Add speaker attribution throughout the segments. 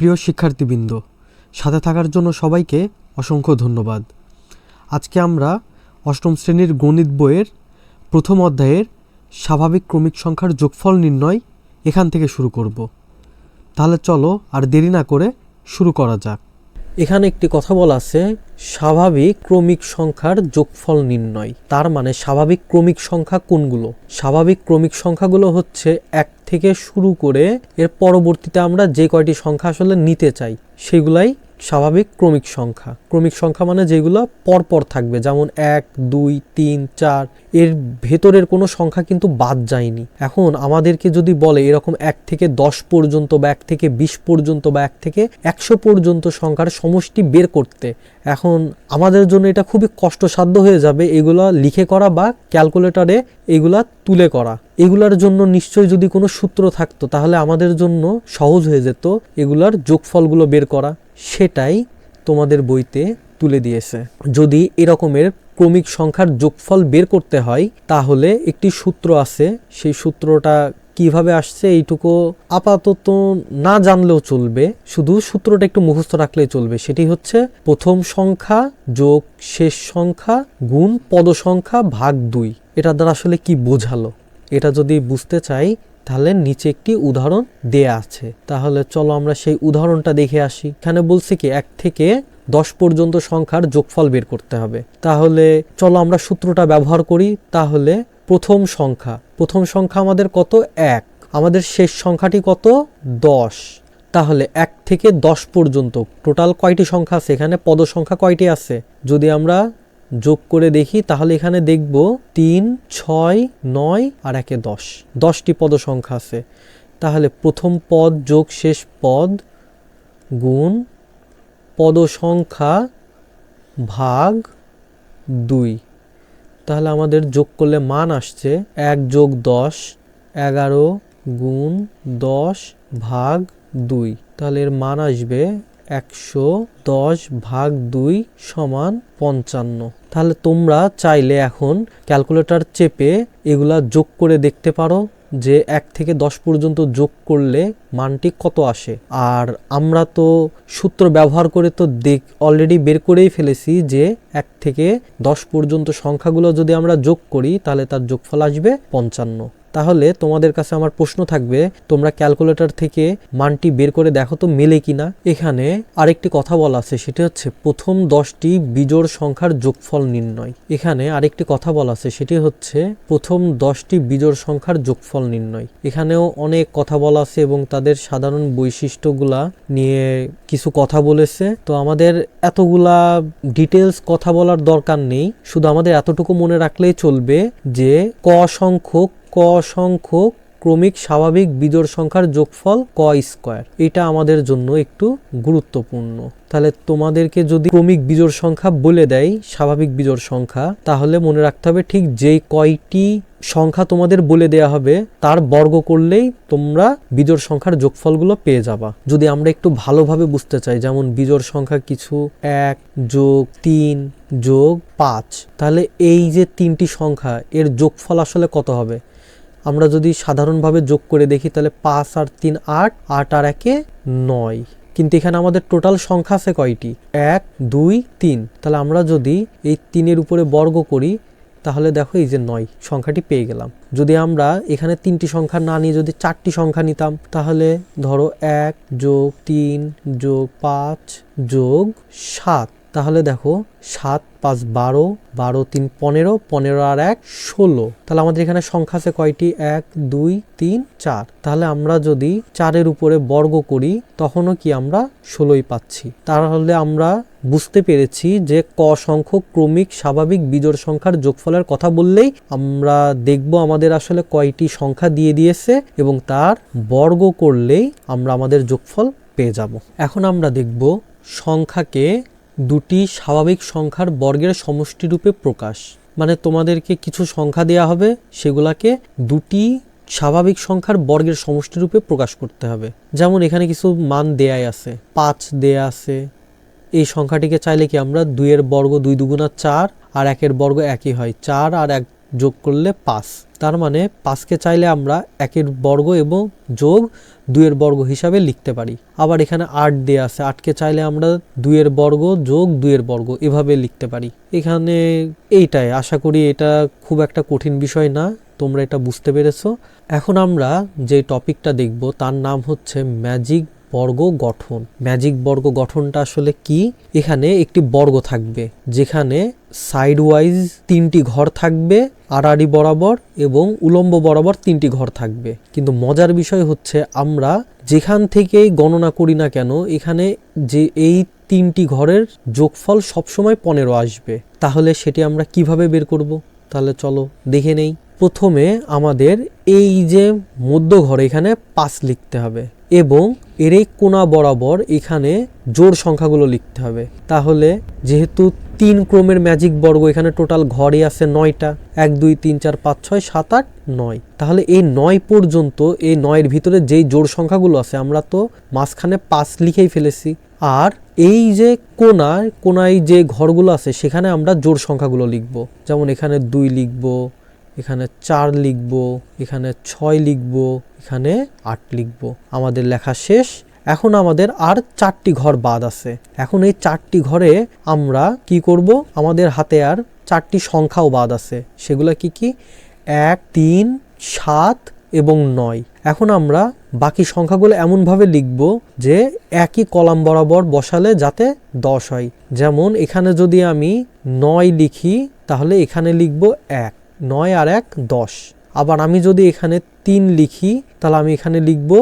Speaker 1: প্রিয় শিক্ষার্থীবৃন্দ সাথে থাকার জন্য সবাইকে অসংখ্য ধন্যবাদ আজকে আমরা অষ্টম শ্রেণীর গণিত বইয়ের প্রথম অধ্যায়ের স্বাভাবিক ক্রমিক সংখ্যার যোগফল নির্ণয় এখান থেকে শুরু করব তাহলে চলো আর দেরি না করে শুরু করা যাক এখানে একটি কথা বলা আছে স্বাভাবিক ক্রমিক সংখ্যার যোগফল নির্ণয় তার মানে স্বাভাবিক ক্রমিক সংখ্যা কোনগুলো স্বাভাবিক ক্রমিক সংখ্যাগুলো হচ্ছে এক থেকে শুরু করে এর পরবর্তীতে আমরা যে কয়টি সংখ্যা আসলে নিতে চাই সেগুলাই স্বাভাবিক ক্রমিক সংখ্যা ক্রমিক সংখ্যা মানে যেগুলো পরপর থাকবে যেমন এক দুই তিন চার এর ভেতরের কোনো সংখ্যা কিন্তু বাদ যায়নি এখন আমাদেরকে যদি বলে এরকম এক থেকে দশ পর্যন্ত বা এক থেকে বিশ পর্যন্ত বা এক থেকে একশো পর্যন্ত সংখ্যার সমষ্টি বের করতে এখন আমাদের জন্য এটা খুবই কষ্টসাধ্য হয়ে যাবে এগুলো লিখে করা বা ক্যালকুলেটরে এগুলা তুলে করা এগুলার জন্য নিশ্চয়ই যদি কোনো সূত্র থাকতো তাহলে আমাদের জন্য সহজ হয়ে যেত এগুলার যোগফলগুলো বের করা সেটাই তোমাদের বইতে তুলে দিয়েছে যদি এরকমের ক্রমিক সংখ্যার যোগফল বের করতে হয় তাহলে একটি সূত্র আছে সেই সূত্রটা কিভাবে আসছে এইটুকু আপাতত না জানলেও চলবে শুধু সূত্রটা একটু মুখস্থ রাখলেই চলবে সেটি হচ্ছে প্রথম সংখ্যা যোগ শেষ সংখ্যা গুণ পদ সংখ্যা ভাগ দুই এটা দ্বারা আসলে কি বোঝালো এটা যদি বুঝতে চাই তাহলে নিচে একটি উদাহরণ দেয়া আছে তাহলে চলো আমরা সেই উদাহরণটা দেখে আসি এখানে বলছি কি এক থেকে দশ পর্যন্ত সংখ্যার যোগফল বের করতে হবে তাহলে চলো আমরা সূত্রটা ব্যবহার করি তাহলে প্রথম সংখ্যা প্রথম সংখ্যা আমাদের কত এক আমাদের শেষ সংখ্যাটি কত দশ তাহলে এক থেকে দশ পর্যন্ত টোটাল কয়টি সংখ্যা আছে এখানে পদ সংখ্যা কয়টি আছে যদি আমরা যোগ করে দেখি তাহলে এখানে দেখব তিন ছয় নয় আর একে দশ দশটি পদ সংখ্যা আছে তাহলে প্রথম পদ যোগ শেষ পদ গুণ পদ সংখ্যা ভাগ দুই তাহলে আমাদের যোগ করলে মান আসছে এক যোগ দশ এগারো গুণ দশ ভাগ দুই তাহলে এর মান আসবে একশো দশ ভাগ দুই সমান পঞ্চান্ন তাহলে তোমরা চাইলে এখন ক্যালকুলেটর চেপে এগুলা যোগ করে দেখতে পারো যে এক থেকে দশ পর্যন্ত যোগ করলে মানটি কত আসে আর আমরা তো সূত্র ব্যবহার করে তো দেখ অলরেডি বের করেই ফেলেছি যে এক থেকে দশ পর্যন্ত সংখ্যাগুলো যদি আমরা যোগ করি তাহলে তার যোগফল আসবে পঞ্চান্ন তাহলে তোমাদের কাছে আমার প্রশ্ন থাকবে তোমরা ক্যালকুলেটর থেকে মানটি বের করে দেখো তো মেলে কিনা এখানে আরেকটি কথা বলা আছে সেটি হচ্ছে প্রথম দশটি বিজোড় সংখ্যার যোগফল নির্ণয় এখানে আরেকটি কথা বলা আছে সেটি হচ্ছে প্রথম দশটি বিজোড় সংখ্যার যোগফল নির্ণয় এখানেও অনেক কথা বলা আছে এবং তাদের সাধারণ বৈশিষ্ট্যগুলা নিয়ে কিছু কথা বলেছে তো আমাদের এতগুলা ডিটেলস কথা বলার দরকার নেই শুধু আমাদের এতটুকু মনে রাখলেই চলবে যে ক সংখ্যক ক সংখ্য ক্রমিক স্বাভাবিক বিজোড় সংখ্যার যোগফল ক স্কয়ার এটা আমাদের জন্য একটু গুরুত্বপূর্ণ তাহলে তোমাদেরকে যদি ক্রমিক বিজোড় সংখ্যা বলে দেয় স্বাভাবিক বিজোড় সংখ্যা তাহলে মনে রাখতে হবে ঠিক যেই কয়টি সংখ্যা তোমাদের বলে দেয়া হবে তার বর্গ করলেই তোমরা বিজোর সংখ্যার যোগফলগুলো পেয়ে যাবা যদি আমরা একটু ভালোভাবে বুঝতে চাই যেমন বিজোড় সংখ্যা কিছু এক যোগ তিন যোগ পাঁচ তাহলে এই যে তিনটি সংখ্যা এর যোগফল আসলে কত হবে আমরা যদি সাধারণভাবে যোগ করে দেখি তাহলে পাঁচ আর তিন আট আট আর একে নয় কিন্তু এখানে আমাদের টোটাল সংখ্যা আছে কয়টি এক দুই তিন তাহলে আমরা যদি এই তিনের উপরে বর্গ করি তাহলে দেখো এই যে নয় সংখ্যাটি পেয়ে গেলাম যদি আমরা এখানে তিনটি সংখ্যা না নিয়ে যদি চারটি সংখ্যা নিতাম তাহলে ধরো এক যোগ তিন যোগ পাঁচ যোগ সাত তাহলে দেখো সাত পাঁচ বারো বারো তিন পনেরো পনেরো আর এক ষোলো তাহলে আমাদের এখানে সংখ্যা আছে কয়টি এক দুই তিন চার তাহলে আমরা যদি চারের উপরে বর্গ করি তখনও কি আমরা ষোলোই পাচ্ছি তাহলে আমরা বুঝতে পেরেছি যে ক সংখ্যক ক্রমিক স্বাভাবিক বিজোড় সংখ্যার যোগফলের কথা বললেই আমরা দেখব আমাদের আসলে কয়টি সংখ্যা দিয়ে দিয়েছে এবং তার বর্গ করলেই আমরা আমাদের যোগফল পেয়ে যাব এখন আমরা দেখব সংখ্যাকে দুটি স্বাভাবিক সংখ্যার বর্গের সমষ্টিরূপে প্রকাশ মানে তোমাদেরকে কিছু সংখ্যা দেয়া হবে সেগুলাকে দুটি স্বাভাবিক সংখ্যার বর্গের সমষ্টিরূপে প্রকাশ করতে হবে যেমন এখানে কিছু মান দেয়াই আছে পাঁচ দেয়া আছে এই সংখ্যাটিকে চাইলে কি আমরা দুইয়ের বর্গ দুই দুগুণা চার আর একের বর্গ একই হয় চার আর এক যোগ করলে পাঁচ তার মানে পাঁচকে চাইলে আমরা একের বর্গ এবং যোগ দুইয়ের বর্গ হিসাবে লিখতে পারি আবার এখানে আট দেওয়া আছে আটকে চাইলে আমরা দুইয়ের বর্গ যোগ দুইয়ের বর্গ এভাবে লিখতে পারি এখানে এইটাই আশা করি এটা খুব একটা কঠিন বিষয় না তোমরা এটা বুঝতে পেরেছ এখন আমরা যে টপিকটা দেখব তার নাম হচ্ছে ম্যাজিক বর্গ গঠন ম্যাজিক বর্গ গঠনটা আসলে কি এখানে একটি বর্গ থাকবে যেখানে সাইড ওয়াইজ তিনটি ঘর থাকবে আড়াআড়ি বরাবর এবং উলম্ব বরাবর তিনটি ঘর থাকবে কিন্তু মজার বিষয় হচ্ছে আমরা যেখান থেকেই গণনা করি না কেন এখানে যে এই তিনটি ঘরের যোগফল সবসময় পনেরো আসবে তাহলে সেটি আমরা কিভাবে বের করব তাহলে চলো দেখে নেই প্রথমে আমাদের এই যে মধ্য ঘর এখানে পাঁচ লিখতে হবে এবং এর এই কোনা বরাবর এখানে জোর সংখ্যাগুলো লিখতে হবে তাহলে যেহেতু তিন ক্রমের ম্যাজিক বর্গ এখানে টোটাল ঘরে আছে নয়টা এক দুই তিন চার পাঁচ ছয় সাত আট নয় তাহলে এই নয় পর্যন্ত এই নয়ের ভিতরে যেই জোর সংখ্যাগুলো আছে আমরা তো মাঝখানে পাঁচ লিখেই ফেলেছি আর এই যে কোনায় কোনায় যে ঘরগুলো আছে সেখানে আমরা জোর সংখ্যাগুলো লিখব যেমন এখানে দুই লিখব এখানে চার লিখব এখানে ছয় লিখব এখানে আট লিখব আমাদের লেখা শেষ এখন আমাদের আর চারটি ঘর বাদ আছে এখন এই চারটি ঘরে আমরা কি করব আমাদের হাতে আর চারটি সংখ্যাও বাদ আছে সেগুলো কি কি এক তিন সাত এবং নয় এখন আমরা বাকি সংখ্যাগুলো এমনভাবে লিখব যে একই কলাম বরাবর বসালে যাতে দশ হয় যেমন এখানে যদি আমি নয় লিখি তাহলে এখানে লিখব এক নয় আর এক দশ আবার আমি যদি এখানে তিন লিখি তাহলে আমি এখানে লিখব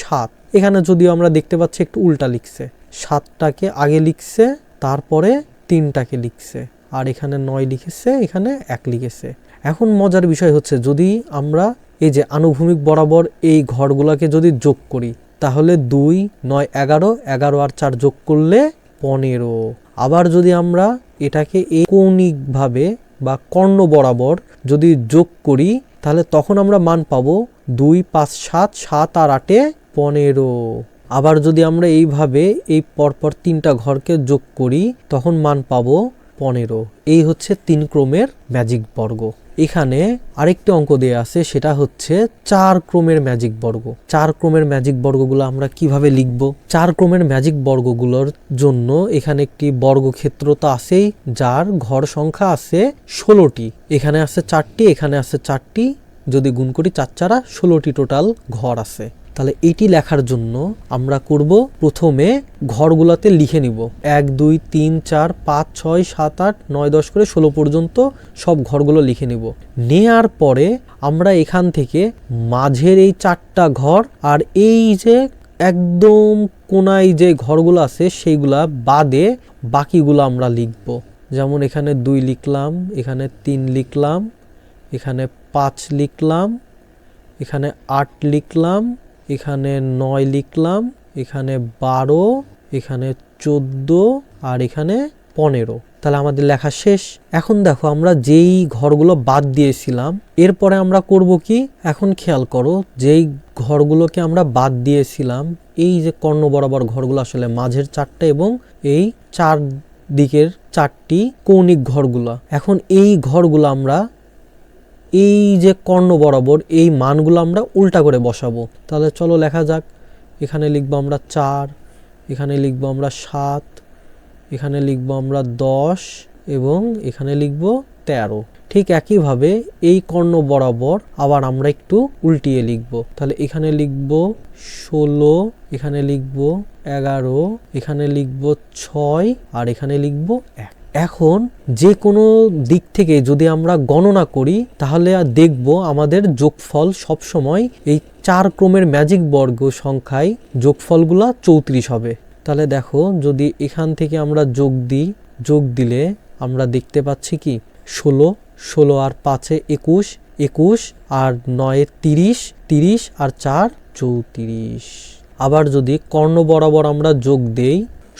Speaker 1: সাত এখানে যদিও আমরা দেখতে পাচ্ছি একটু উল্টা লিখছে সাতটাকে আগে লিখছে তারপরে তিনটাকে লিখছে আর এখানে নয় লিখেছে এখানে এক লিখেছে এখন মজার বিষয় হচ্ছে যদি আমরা এই যে আনুভূমিক বরাবর এই ঘরগুলোকে যদি যোগ করি তাহলে দুই নয় এগারো এগারো আর চার যোগ করলে পনেরো আবার যদি আমরা এটাকে এই কৌণিকভাবে বা কর্ণ বরাবর যদি যোগ করি তাহলে তখন আমরা মান পাবো দুই পাঁচ সাত সাত আর আটে পনেরো আবার যদি আমরা এইভাবে এই পরপর তিনটা ঘরকে যোগ করি তখন মান পাবো পনেরো এই হচ্ছে তিন ক্রমের ম্যাজিক বর্গ এখানে আরেকটি অঙ্ক দেয়া আছে সেটা হচ্ছে চার ক্রমের ম্যাজিক বর্গ চার ক্রমের ম্যাজিক বর্গগুলো আমরা কিভাবে লিখব চার ক্রমের ম্যাজিক বর্গগুলোর জন্য এখানে একটি বর্গক্ষেত্র তো আছেই যার ঘর সংখ্যা আছে ষোলোটি এখানে আছে চারটি এখানে আছে চারটি যদি গুণ করি চার চারা ষোলোটি টোটাল ঘর আছে তাহলে এটি লেখার জন্য আমরা করব প্রথমে ঘরগুলোতে লিখে নিব এক দুই তিন চার পাঁচ ছয় সাত আট নয় দশ করে ষোলো পর্যন্ত সব ঘরগুলো লিখে নিব নেয়ার পরে আমরা এখান থেকে মাঝের এই চারটা ঘর আর এই যে একদম কোনায় যে ঘরগুলো আছে সেইগুলা বাদে বাকিগুলো আমরা লিখব যেমন এখানে দুই লিখলাম এখানে তিন লিখলাম এখানে পাঁচ লিখলাম এখানে আট লিখলাম এখানে নয় লিখলাম এখানে বারো এখানে চোদ্দ আর এখানে পনেরো তাহলে আমাদের লেখা শেষ এখন দেখো আমরা যেই ঘরগুলো বাদ দিয়েছিলাম এরপরে আমরা করব কি এখন খেয়াল করো যেই ঘরগুলোকে আমরা বাদ দিয়েছিলাম এই যে কর্ণ বরাবর ঘরগুলো আসলে মাঝের চারটা এবং এই চার দিকের চারটি কৌণিক ঘরগুলো এখন এই ঘরগুলো আমরা এই যে কর্ণ বরাবর এই মানগুলো আমরা উল্টা করে বসাবো তাহলে চলো লেখা যাক এখানে লিখবো আমরা চার এখানে লিখবো আমরা সাত এখানে লিখবো আমরা দশ এবং এখানে লিখবো তেরো ঠিক একইভাবে এই কর্ণ বরাবর আবার আমরা একটু উল্টিয়ে লিখব তাহলে এখানে লিখব ষোলো এখানে লিখব এগারো এখানে লিখব ছয় আর এখানে লিখব এক এখন যে কোনো দিক থেকে যদি আমরা গণনা করি তাহলে দেখব আমাদের যোগফল সবসময় এই চার ক্রমের ম্যাজিক বর্গ সংখ্যায় যোগফলগুলা চৌত্রিশ হবে তাহলে দেখো যদি এখান থেকে আমরা যোগ দিই যোগ দিলে আমরা দেখতে পাচ্ছি কি ষোলো ষোলো আর পাঁচে একুশ একুশ আর নয়ে তিরিশ তিরিশ আর চার চৌত্রিশ আবার যদি কর্ণ বরাবর আমরা যোগ দেই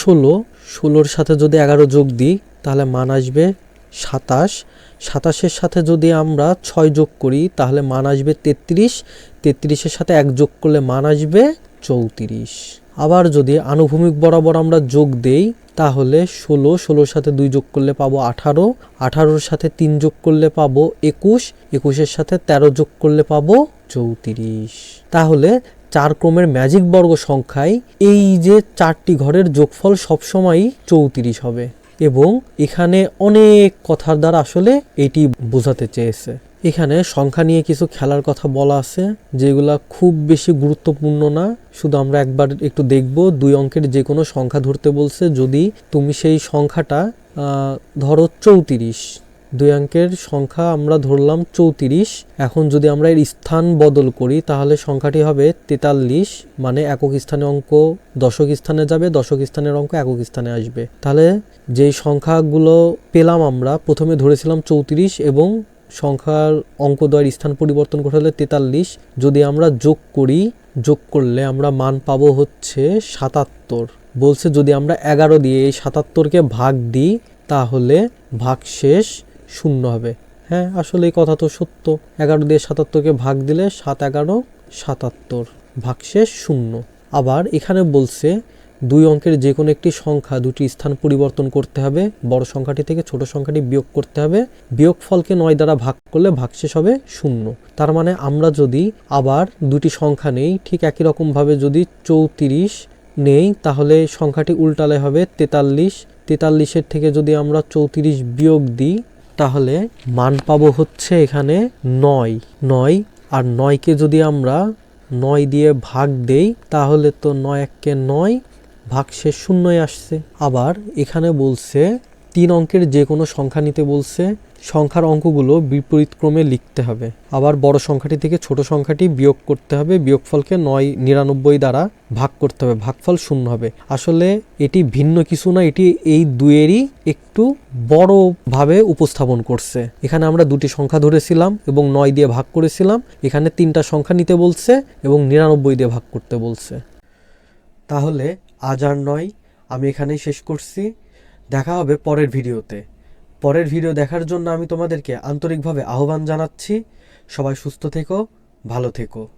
Speaker 1: ষোলো ষোলোর সাথে যদি এগারো যোগ দিই তাহলে মান আসবে সাতাশ সাতাশের সাথে যদি আমরা ছয় যোগ করি তাহলে মান আসবে তেত্রিশ তেত্রিশের সাথে এক যোগ করলে মান আসবে চৌত্রিশ আবার যদি আনুভূমিক বরাবর আমরা যোগ দেই তাহলে ষোলো ষোলোর সাথে দুই যোগ করলে পাবো আঠারো আঠারোর সাথে তিন যোগ করলে পাবো একুশ একুশের সাথে তেরো যোগ করলে পাবো চৌত্রিশ তাহলে চার ক্রমের ম্যাজিক বর্গ সংখ্যায় এই যে চারটি ঘরের যোগফল সবসময়ই চৌত্রিশ হবে এবং এখানে অনেক কথার দ্বারা আসলে এটি বোঝাতে চেয়েছে এখানে সংখ্যা নিয়ে কিছু খেলার কথা বলা আছে যেগুলা খুব বেশি গুরুত্বপূর্ণ না শুধু আমরা একবার একটু দেখব দুই অঙ্কের যে কোনো সংখ্যা ধরতে বলছে যদি তুমি সেই সংখ্যাটা ধরো চৌত্রিশ দুই অঙ্কের সংখ্যা আমরা ধরলাম চৌত্রিশ এখন যদি আমরা এর স্থান বদল করি তাহলে সংখ্যাটি হবে তেতাল্লিশ মানে একক স্থানে অঙ্ক দশক স্থানে যাবে দশক স্থানের অঙ্ক একক স্থানে আসবে তাহলে যে সংখ্যাগুলো পেলাম আমরা প্রথমে ধরেছিলাম চৌত্রিশ এবং সংখ্যার অঙ্ক দ্বয়ের স্থান পরিবর্তন করে হলে তেতাল্লিশ যদি আমরা যোগ করি যোগ করলে আমরা মান পাব হচ্ছে সাতাত্তর বলছে যদি আমরা এগারো দিয়ে এই সাতাত্তরকে ভাগ দিই তাহলে ভাগ শেষ শূন্য হবে হ্যাঁ আসলে এই কথা তো সত্য এগারো দিয়ে সাতাত্তরকে ভাগ দিলে সাত এগারো সাতাত্তর ভাগশেষ শূন্য আবার এখানে বলছে দুই অঙ্কের যে কোনো একটি সংখ্যা দুটি স্থান পরিবর্তন করতে হবে বড় সংখ্যাটি থেকে ছোট সংখ্যাটি বিয়োগ করতে হবে বিয়োগ ফলকে নয় দ্বারা ভাগ করলে ভাগশেষ হবে শূন্য তার মানে আমরা যদি আবার দুটি সংখ্যা নেই ঠিক একই রকমভাবে যদি চৌত্রিশ নেই তাহলে সংখ্যাটি উল্টালে হবে তেতাল্লিশ তেতাল্লিশের থেকে যদি আমরা চৌত্রিশ বিয়োগ দিই তাহলে মান পাবো হচ্ছে এখানে নয় নয় আর নয়কে যদি আমরা নয় দিয়ে ভাগ দেই তাহলে তো নয় এককে নয় ভাগ সে শূন্যই আসছে আবার এখানে বলছে তিন অঙ্কের যে কোনো সংখ্যা নিতে বলছে সংখ্যার অঙ্কগুলো বিপরীতক্রমে লিখতে হবে আবার বড় সংখ্যাটি থেকে ছোট সংখ্যাটি বিয়োগ করতে হবে বিয়োগফলকে নয় নিরানব্বই দ্বারা ভাগ করতে হবে ভাগফল শূন্য হবে আসলে এটি ভিন্ন কিছু না এটি এই দুয়েরই একটু বড়ভাবে উপস্থাপন করছে এখানে আমরা দুটি সংখ্যা ধরেছিলাম এবং নয় দিয়ে ভাগ করেছিলাম এখানে তিনটা সংখ্যা নিতে বলছে এবং নিরানব্বই দিয়ে ভাগ করতে বলছে তাহলে আজ আর নয় আমি এখানেই শেষ করছি দেখা হবে পরের ভিডিওতে পরের ভিডিও দেখার জন্য আমি তোমাদেরকে আন্তরিকভাবে আহ্বান জানাচ্ছি সবাই সুস্থ থেকো ভালো থেকো